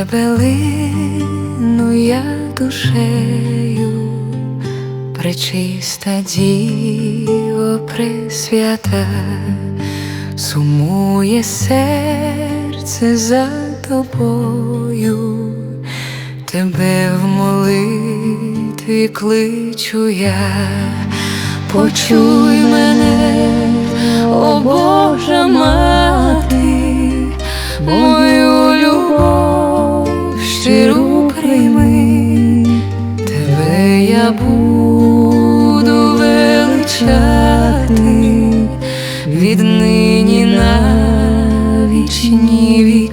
тебе я душею, пречиста діво пресвята, сумує серце за тобою, тебе в молитві кличу я, почуй мене, о Божа мати, мою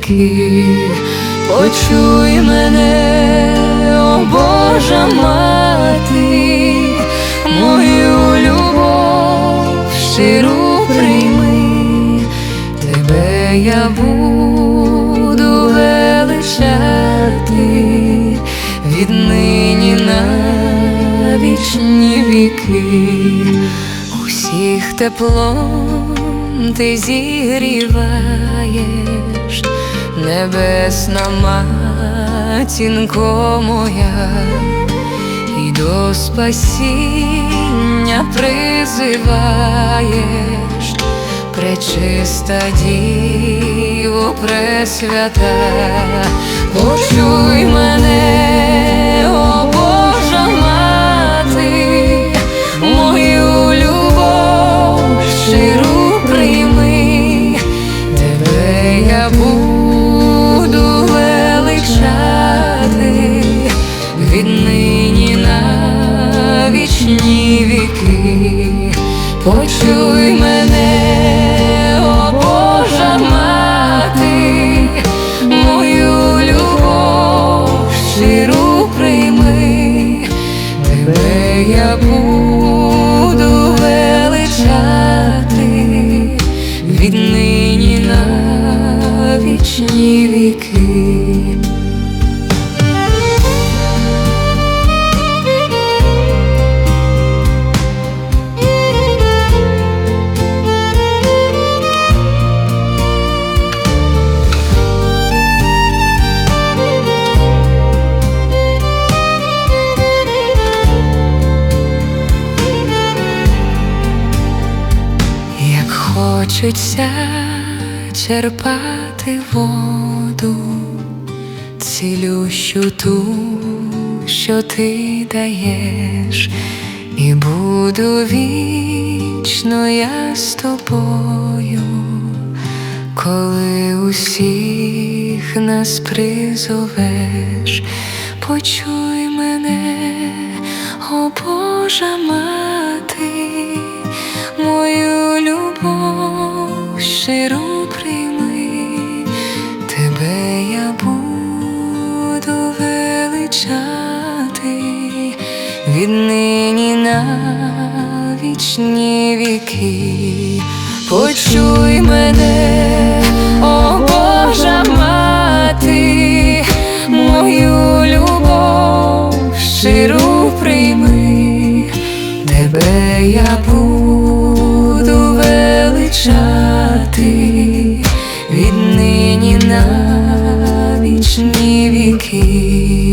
вічні почуй мене, о Божа мати, мою любов щиру прийми, тебе я буду величати віднині на вічні віки, усіх теплом ти зігріваєш, небесна матінко моя, і до спасіння призиваєш, пречиста діво пресвята, почуй мене, я буду величати віднині на вічні хочеться черпати воду, цілющу ту, що ти даєш, і буду вічно я з тобою, коли усіх нас призовеш, почуй мене, о Божа мати, віднині на вічні віки, почуй мене, о Божа мати, мою любов щиру прийми, тебе я буду величати. Віднині на вічні віки.